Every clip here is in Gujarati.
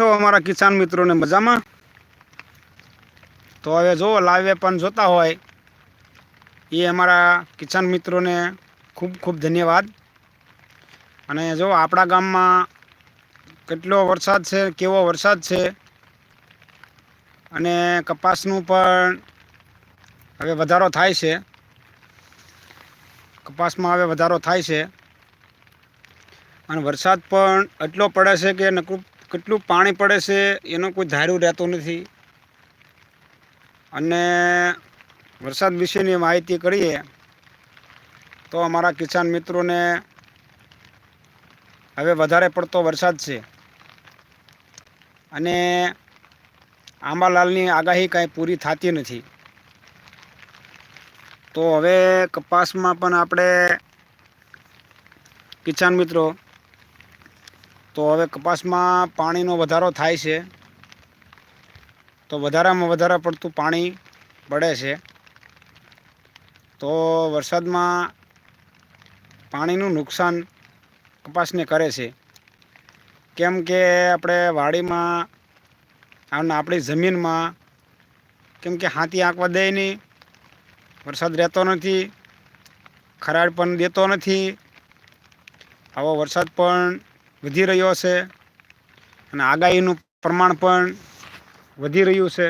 છો અમારા કિસાન મિત્રોને મજામાં? તો હવે જો લાઈવે પણ જોતા હોય, એ અમારા કિસાન મિત્રોને ખૂબ ખૂબ ધન્યવાદ. અને જો આપણા ગામમાં કેટલો વરસાદ છે, કેવો વરસાદ છે, અને કપાસનું પણ હવે વધારો થાય છે. કપાસમાં હવે વધારો થાય છે. અને વરસાદ પણ એટલો પડે છે કે નકરું કેટલું પાણી પડે છે, એનો કોઈ ધાર્યું રહેતું નથી. અને વરસાદ વિશેની માહિતી કરીએ, તો અમારા કિસાન મિત્રોને હવે વધારે પડતો વરસાદ છે. અને આંબાલાલની આગાહી કાંઈ પૂરી થતી નથી. તો હવે કપાસમાં પણ આપણે કિસાન મિત્રો તો હવે કપાસમાં પાણીનો વધારો થાય છે. તો વધારામાં વધારે પડતું પાણી પડે છે. તો વરસાદમાં પાણીનું નુકસાન કપાસને કરે છે. કેમ કે આપણે વાડીમાં અને આપણી જમીનમાં કેમ કે હાથી આંકવા દે નહીં, વરસાદ રહેતો નથી ખરાડ પણ દેતો નથી. આવો વરસાદ પણ વધી રહ્યો છે અને આગાહીનું પ્રમાણ પણ વધી રહ્યું છે.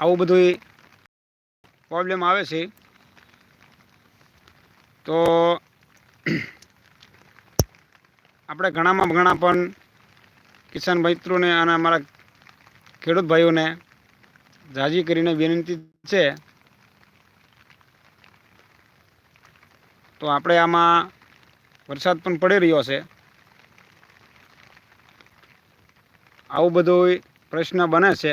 આવું બધું પ્રોબ્લેમ આવે છે. તો આપણે ઘણામાં ઘણા પણ કિસાન મિત્રોને અને અમારા ખેડૂત ભાઈઓને જાજી કરીને વિનંતી છે. તો આપણે આમાં વરસાદ પણ પડી રહ્યો છે. આવું બધો પ્રશ્ન બને છે.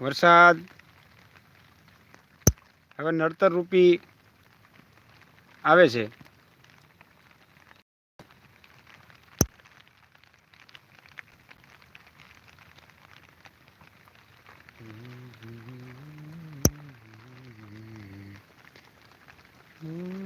વરસાદ હવે નડતર રૂપી આવે છે. Hmm.